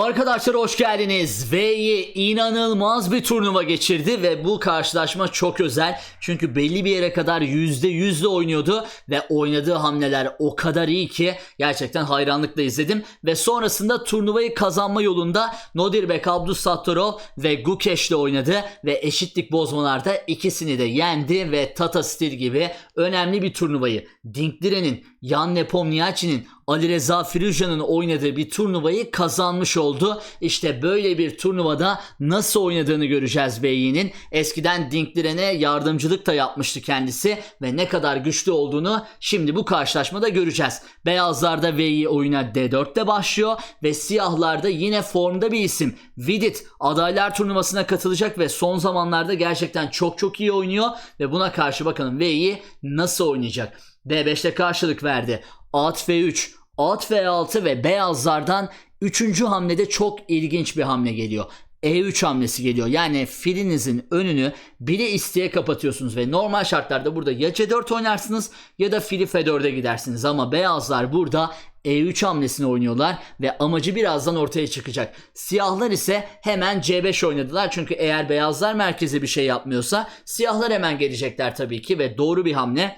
Arkadaşlar hoş geldiniz. V'yi inanılmaz bir turnuva geçirdi ve bu karşılaşma çok özel. Çünkü belli bir yere kadar %100'de oynuyordu ve oynadığı hamleler o kadar iyi ki gerçekten hayranlıkla izledim. Ve sonrasında turnuvayı kazanma yolunda Nodirbek Abdus Sattorov ve Gukesh ile oynadı ve eşitlik bozmalarda ikisini de yendi ve Tata Steel gibi önemli bir turnuvayı Dinklire'nin, Jan Nepomniachtchi'nin, Ali Reza Firuzjan'ın oynadığı bir turnuvayı kazanmış oldu. İşte böyle bir turnuvada nasıl oynadığını göreceğiz Bey'inin. Eskiden Dinkliren'e yardımcılık da yapmıştı kendisi ve ne kadar güçlü olduğunu şimdi bu karşılaşmada göreceğiz. Beyazlarda V'yi oyuna D4'te başlıyor ve siyahlarda yine formda bir isim. Vidit adaylar turnuvasına katılacak ve son zamanlarda gerçekten çok çok iyi oynuyor ve buna karşı bakalım V'yi nasıl oynayacak. D5'te karşılık verdi. At F3, At F6 ve beyazlardan 3. hamlede çok ilginç bir hamle geliyor. E3 hamlesi geliyor. Yani filinizin önünü bile isteye kapatıyorsunuz ve normal şartlarda burada ya C4 oynarsınız ya da fili F4'e gidersiniz ama beyazlar burada E3 hamlesini oynuyorlar ve amacı birazdan ortaya çıkacak. Siyahlar ise hemen C5 oynadılar çünkü eğer beyazlar merkeze bir şey yapmıyorsa siyahlar hemen gelecekler tabii ki ve doğru bir hamle.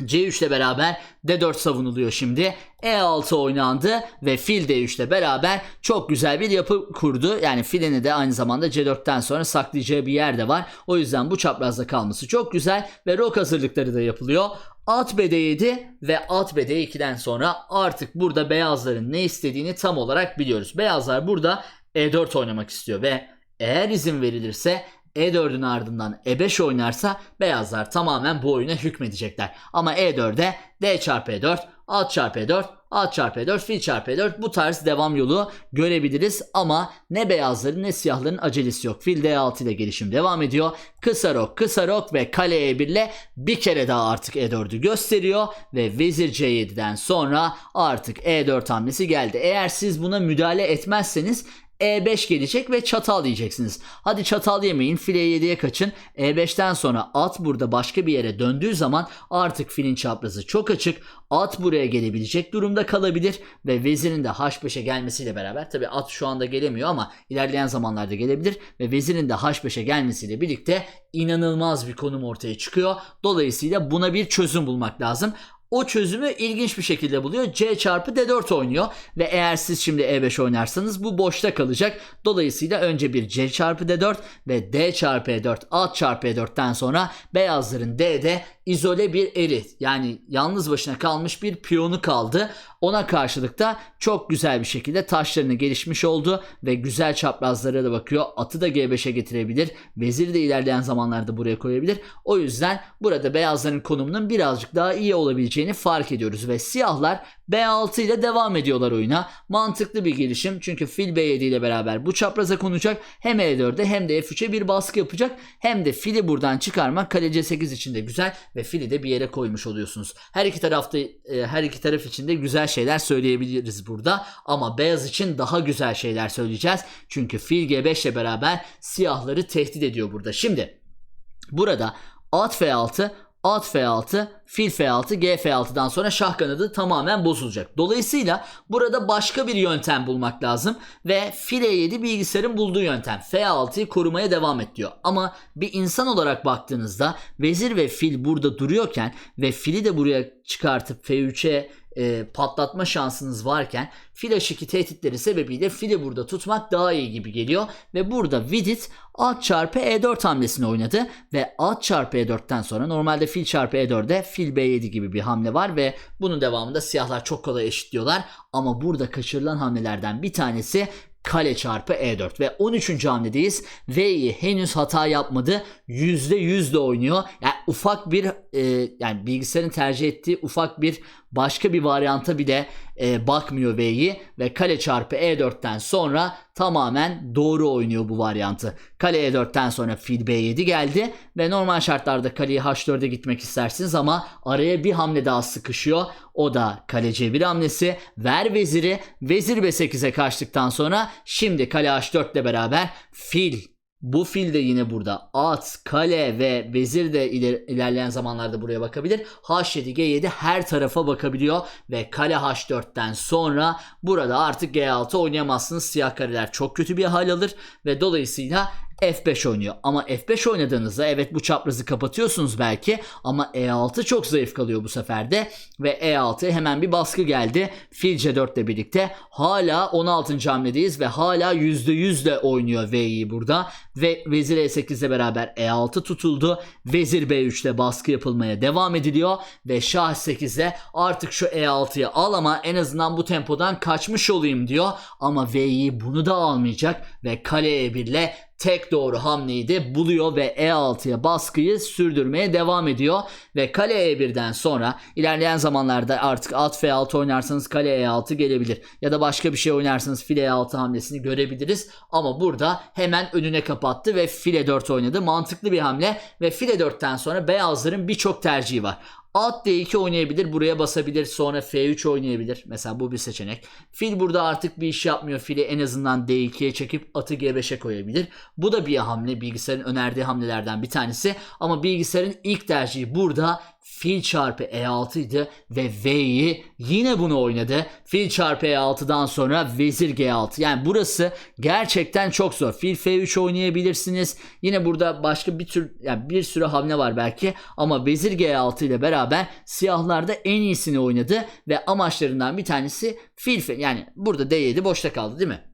C3 ile beraber D4 savunuluyor şimdi. E6 oynandı ve fil D3 ile beraber çok güzel bir yapı kurdu. Yani filini de aynı zamanda C4'ten sonra saklayacağı bir yer de var. O yüzden bu çaprazda kalması çok güzel ve rok hazırlıkları da yapılıyor. At BD7 ve at BD2'den sonra artık burada beyazların ne istediğini tam olarak biliyoruz. Beyazlar burada E4 oynamak istiyor ve eğer izin verilirse e4'ün ardından E5 oynarsa beyazlar tamamen bu oyuna hükmedecekler. Ama E4'de D çarpı E4, at çarpı E4, at çarpı E4, fil çarpı E4 bu tarz devam yolu görebiliriz. Ama ne beyazların ne siyahların acelesi yok. Fil D6 ile gelişim devam ediyor. Kısa rok, kısa rok ve kale E1 ile bir kere daha artık E4'ü gösteriyor. Ve vezir C7'den sonra artık E4 hamlesi geldi. Eğer siz buna müdahale etmezseniz e5 gelecek ve çatal diyeceksiniz. Hadi çatal yemeyin file 7'ye kaçın. E5'ten sonra at burada başka bir yere döndüğü zaman artık filin çaprazı çok açık. At buraya gelebilecek durumda kalabilir ve vezirin de H5'e gelmesiyle beraber tabi at şu anda gelemiyor ama ilerleyen zamanlarda gelebilir ve vezirin de H5'e gelmesiyle birlikte inanılmaz bir konum ortaya çıkıyor. Dolayısıyla buna bir çözüm bulmak lazım. O çözümü ilginç bir şekilde buluyor. C çarpı D4 oynuyor ve eğer siz şimdi E5 oynarsanız bu boşta kalacak. Dolayısıyla önce bir C çarpı D4 ve D çarpı E4 at çarpı E4'ten sonra beyazların D'de izole bir eri yani yalnız başına kalmış bir piyonu kaldı. Ona karşılık da çok güzel bir şekilde taşlarını gelişmiş oldu ve güzel çaprazlara da bakıyor. Atı da G5'e getirebilir. Veziri de ilerleyen zamanlarda buraya koyabilir. O yüzden burada beyazların konumunun birazcık daha iyi olabileceğini fark ediyoruz ve siyahlar B6 ile devam ediyorlar oyuna. Mantıklı bir gelişim çünkü fil B7 ile beraber bu çapraza konacak. Hem E4'e hem de F3'e bir baskı yapacak. Hem de fili buradan çıkarmak kale C8 için de güzel ve fili de bir yere koymuş oluyorsunuz. Her iki tarafta e, her iki taraf için de güzel şeyler söyleyebiliriz burada ama beyaz için daha güzel şeyler söyleyeceğiz. Çünkü fil G5 ile beraber siyahları tehdit ediyor burada. Şimdi burada at F6 At F6, fil F6, G F6'dan sonra şah kanadı tamamen bozulacak. Dolayısıyla burada başka bir yöntem bulmak lazım ve fil E7 bilgisayarın bulduğu yöntem. F6'yı korumaya devam et diyor. Ama bir insan olarak baktığınızda vezir ve fil burada duruyorken ve fili de buraya çıkartıp F3'e e, patlatma şansınız varken fil H2 tehditleri sebebiyle fili burada tutmak daha iyi gibi geliyor ve burada Vidit at çarpı E4 hamlesini oynadı ve at çarpı E4'ten sonra normalde fil çarpı E4'de fil B7 gibi bir hamle var ve bunun devamında siyahlar çok kolay eşitliyorlar ama burada kaçırılan hamlelerden bir tanesi kale çarpı E4 ve 13. hamledeyiz. V'yi henüz hata yapmadı. %100 de oynuyor. Yani ufak bir e, yani bilgisayarın tercih ettiği ufak bir başka bir varyanta bile e, bakmıyor V'yi ve kale çarpı E4'ten sonra tamamen doğru oynuyor bu varyantı. Kale E4'ten sonra fil B7 geldi ve normal şartlarda kaleyi H4'e gitmek istersiniz ama araya bir hamle daha sıkışıyor. O da kale C1 hamlesi. Ver veziri. Vezir B8'e kaçtıktan sonra şimdi kale H4 ile beraber fil Bu fil de yine burada. At, kale ve vezir de iler- ilerleyen zamanlarda buraya bakabilir. H7, G7 her tarafa bakabiliyor ve kale H4'ten sonra burada artık G6 oynayamazsınız. Siyah kareler çok kötü bir hal alır ve dolayısıyla F5 oynuyor. Ama F5 oynadığınızda evet bu çaprazı kapatıyorsunuz belki ama E6 çok zayıf kalıyor bu sefer de ve E6'ya hemen bir baskı geldi. Fil C4 ile birlikte hala 16. hamledeyiz ve hala %100 de oynuyor V'yi burada ve Vezir E8 ile beraber E6 tutuldu. Vezir B3 ile baskı yapılmaya devam ediliyor ve Şah 8'e artık şu E6'yı al ama en azından bu tempodan kaçmış olayım diyor ama V'yi bunu da almayacak ve kale E1 ile tek doğru hamleyi de buluyor ve E6'ya baskıyı sürdürmeye devam ediyor. Ve kale E1'den sonra ilerleyen zamanlarda artık at F6 oynarsanız kale E6 gelebilir. Ya da başka bir şey oynarsanız file E6 hamlesini görebiliriz. Ama burada hemen önüne kapattı ve file 4 oynadı. Mantıklı bir hamle ve file 4'ten sonra beyazların birçok tercihi var. At D2 oynayabilir, buraya basabilir, sonra F3 oynayabilir. Mesela bu bir seçenek. Fil burada artık bir iş yapmıyor. Fili en azından D2'ye çekip atı G5'e koyabilir. Bu da bir hamle. Bilgisayarın önerdiği hamlelerden bir tanesi. Ama bilgisayarın ilk tercihi burada fil çarpı E6 idi ve V'yi yine bunu oynadı. Fil çarpı E6'dan sonra vezir G6. Yani burası gerçekten çok zor. Fil F3 oynayabilirsiniz. Yine burada başka bir tür yani bir sürü hamle var belki ama vezir G6 ile beraber siyahlar da en iyisini oynadı ve amaçlarından bir tanesi fil F yani burada D7 boşta kaldı değil mi?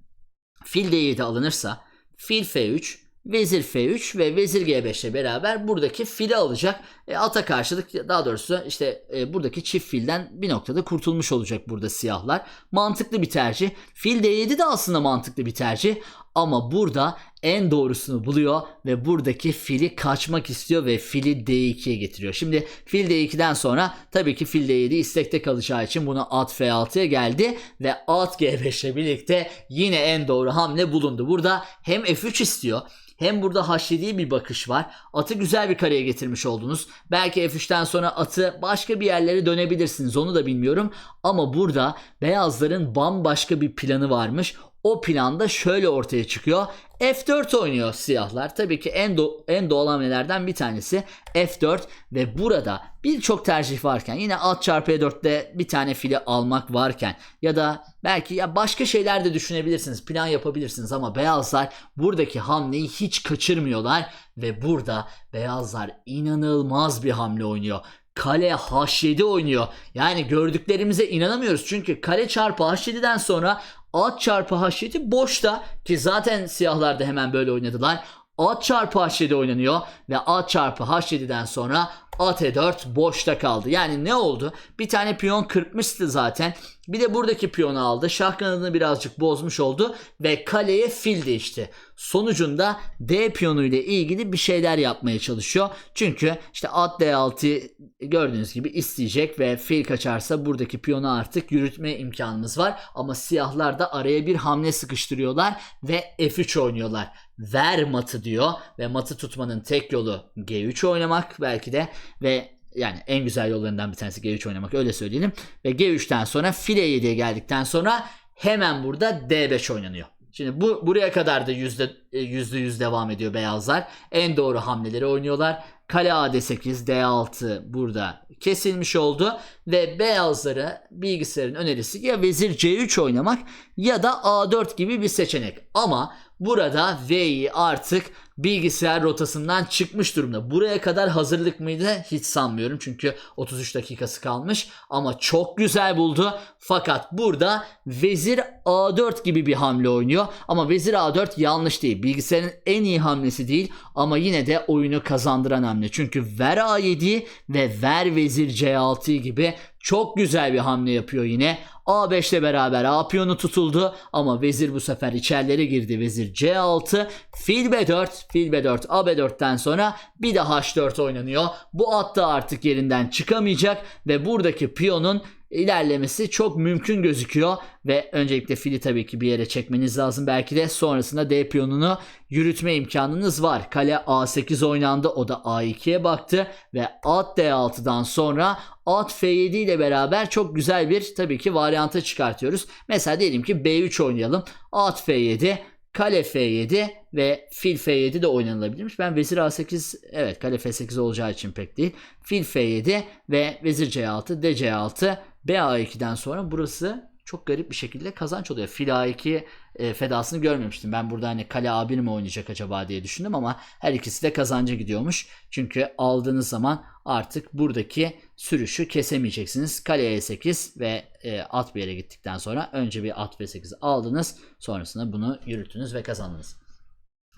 Fil D7 alınırsa fil F3 Vezir F3 ve Vezir G5 ile beraber buradaki fili alacak. E, ata karşılık daha doğrusu işte e, buradaki çift filden bir noktada kurtulmuş olacak burada siyahlar. Mantıklı bir tercih. Fil D7 de aslında mantıklı bir tercih. Ama burada en doğrusunu buluyor ve buradaki fili kaçmak istiyor ve fili D2'ye getiriyor. Şimdi fil D2'den sonra tabii ki fil D7 istekte kalacağı için bunu at F6'ya geldi ve at G5 ile birlikte yine en doğru hamle bulundu. Burada hem F3 istiyor hem burada H7'ye bir bakış var. Atı güzel bir kareye getirmiş oldunuz. Belki F3'ten sonra atı başka bir yerlere dönebilirsiniz onu da bilmiyorum. Ama burada beyazların bambaşka bir planı varmış. O planda şöyle ortaya çıkıyor. F4 oynuyor siyahlar. Tabii ki en, do- en doğal hamlelerden bir tanesi F4 ve burada birçok tercih varken yine at çarpı E4'te bir tane fili almak varken ya da belki ya başka şeyler de düşünebilirsiniz. Plan yapabilirsiniz ama beyazlar buradaki hamleyi hiç kaçırmıyorlar ve burada beyazlar inanılmaz bir hamle oynuyor. Kale H7 oynuyor. Yani gördüklerimize inanamıyoruz. Çünkü kale çarpı H7'den sonra at çarpı H7 boşta ki zaten siyahlar da hemen böyle oynadılar. At çarpı H7 oynanıyor ve at çarpı H7'den sonra at E4 boşta kaldı. Yani ne oldu? Bir tane piyon kırpmıştı zaten. Bir de buradaki piyonu aldı. Şah kanadını birazcık bozmuş oldu ve kaleye fil değişti. Sonucunda D piyonu ile ilgili bir şeyler yapmaya çalışıyor. Çünkü işte at D6 gördüğünüz gibi isteyecek ve fil kaçarsa buradaki piyonu artık yürütme imkanımız var. Ama siyahlar da araya bir hamle sıkıştırıyorlar ve F3 oynuyorlar. Ver matı diyor ve matı tutmanın tek yolu G3 oynamak belki de ve yani en güzel yollarından bir tanesi G3 oynamak öyle söyleyelim. Ve G3'ten sonra file 7'ye geldikten sonra hemen burada D5 oynanıyor. Şimdi bu buraya kadar da yüzde e, yüzde yüz devam ediyor beyazlar. En doğru hamleleri oynuyorlar. Kale A8, D6 burada kesilmiş oldu ve beyazlara bilgisayarın önerisi ya vezir C3 oynamak ya da A4 gibi bir seçenek. Ama burada V'yi artık bilgisayar rotasından çıkmış durumda. Buraya kadar hazırlık mıydı? Hiç sanmıyorum çünkü 33 dakikası kalmış ama çok güzel buldu. Fakat burada vezir A4 gibi bir hamle oynuyor ama vezir A4 yanlış değil. Bilgisayarın en iyi hamlesi değil ama yine de oyunu kazandıran hamle. Çünkü ver A7 ve ver vezir C6 gibi çok güzel bir hamle yapıyor yine. A5 ile beraber A piyonu tutuldu ama vezir bu sefer içerilere girdi. Vezir C6, fil B4, fil B4, A B4'ten sonra bir de H4 oynanıyor. Bu at da artık yerinden çıkamayacak ve buradaki piyonun ilerlemesi çok mümkün gözüküyor ve öncelikle fili tabii ki bir yere çekmeniz lazım. Belki de sonrasında D piyonunu yürütme imkanınız var. Kale A8 oynandı. O da A2'ye baktı ve at D6'dan sonra at F7 ile beraber çok güzel bir tabii ki varyanta çıkartıyoruz. Mesela diyelim ki B3 oynayalım. At F7 kale F7 ve fil F7 de oynanılabilirmiş. Ben vezir A8 evet kale F8 olacağı için pek değil. Fil F7 ve vezir C6 D C6 B A2'den sonra burası çok garip bir şekilde kazanç oluyor. Fil A2 e, fedasını görmemiştim. Ben burada hani kale A1 mi oynayacak acaba diye düşündüm ama her ikisi de kazanca gidiyormuş. Çünkü aldığınız zaman artık buradaki sürüşü kesemeyeceksiniz. Kale E8 ve e, at bir yere gittikten sonra önce bir at B8 aldınız. Sonrasında bunu yürüttünüz ve kazandınız.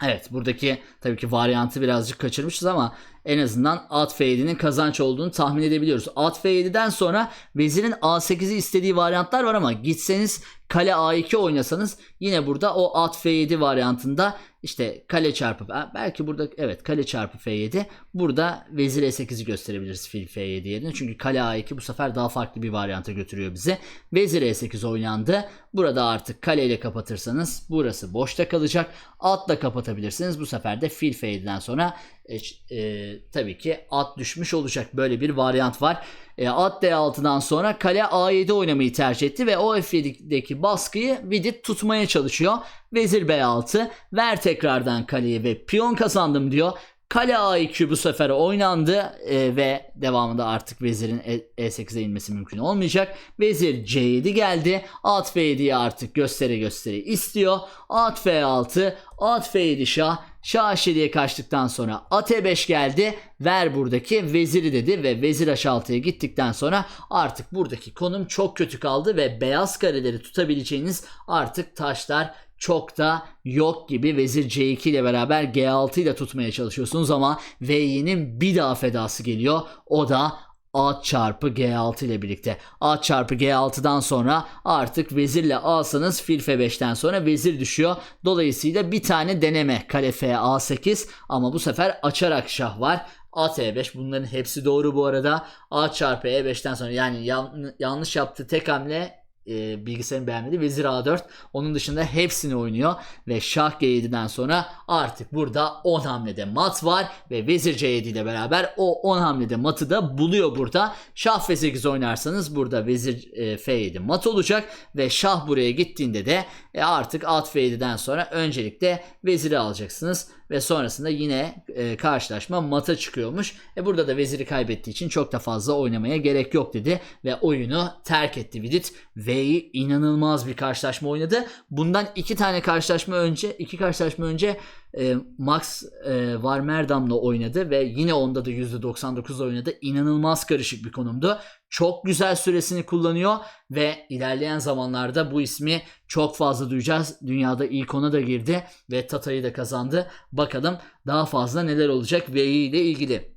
Evet buradaki tabii ki varyantı birazcık kaçırmışız ama en azından at F7'nin kazanç olduğunu tahmin edebiliyoruz. At F7'den sonra vezirin A8'i istediği varyantlar var ama gitseniz kale A2 oynasanız yine burada o at F7 varyantında işte kale çarpı belki burada evet kale çarpı F7 burada vezir E8'i gösterebiliriz fil F7 yerine. Çünkü kale A2 bu sefer daha farklı bir varyanta götürüyor bizi. Vezir E8 oynandı. Burada artık kaleyle kapatırsanız burası boşta kalacak. Atla kapatabilirsiniz. Bu sefer de fil F7'den sonra e, e, tabii ki at düşmüş olacak. Böyle bir varyant var. E, at D6'dan sonra kale A7 oynamayı tercih etti ve o F7'deki baskıyı Vidit tutmaya çalışıyor. Vezir B6 ver tekrardan kaleyi ve piyon kazandım diyor. Kale A2 bu sefer oynandı e, ve devamında artık vezirin E- E8'e inmesi mümkün olmayacak. Vezir C7 geldi. At F7'yi artık göstere göstere istiyor. At F6, at F7 şah. Şah H7'ye kaçtıktan sonra at E5 geldi. Ver buradaki veziri dedi ve vezir H6'ya gittikten sonra artık buradaki konum çok kötü kaldı ve beyaz kareleri tutabileceğiniz artık taşlar çok da yok gibi vezir C2 ile beraber G6 ile tutmaya çalışıyorsunuz ama V'nin bir daha fedası geliyor. O da at çarpı G6 ile birlikte. At çarpı G6'dan sonra artık vezirle alsanız fil F5'ten sonra vezir düşüyor. Dolayısıyla bir tane deneme kale F A8 ama bu sefer açarak şah var. At E5 bunların hepsi doğru bu arada. At çarpı E5'ten sonra yani yan- yanlış yaptığı tek hamle e, bilgisayarın beğenmedi. Vezir A4. Onun dışında hepsini oynuyor. Ve şah G7'den sonra artık burada 10 hamlede mat var. Ve vezir C7 ile beraber o 10 hamlede matı da buluyor burada. Şah F8 oynarsanız burada vezir e, F7 mat olacak. Ve şah buraya gittiğinde de e, artık at F7'den sonra öncelikle veziri alacaksınız. Ve sonrasında yine e, karşılaşma mata çıkıyormuş. E burada da veziri kaybettiği için çok da fazla oynamaya gerek yok dedi. Ve oyunu terk etti Vidit. V'yi inanılmaz bir karşılaşma oynadı. Bundan iki tane karşılaşma önce, iki karşılaşma önce e, Max e, Varmerdam'la oynadı ve yine onda da %99 oynadı. İnanılmaz karışık bir konumdu. Çok güzel süresini kullanıyor ve ilerleyen zamanlarda bu ismi çok fazla duyacağız. Dünyada ilk ona da girdi ve Tata'yı da kazandı. Bakalım daha fazla neler olacak VI ile ilgili.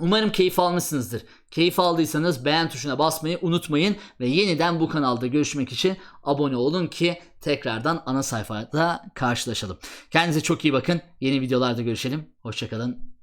Umarım keyif almışsınızdır. Keyif aldıysanız beğen tuşuna basmayı unutmayın ve yeniden bu kanalda görüşmek için abone olun ki tekrardan ana sayfada karşılaşalım. Kendinize çok iyi bakın. Yeni videolarda görüşelim. Hoşçakalın.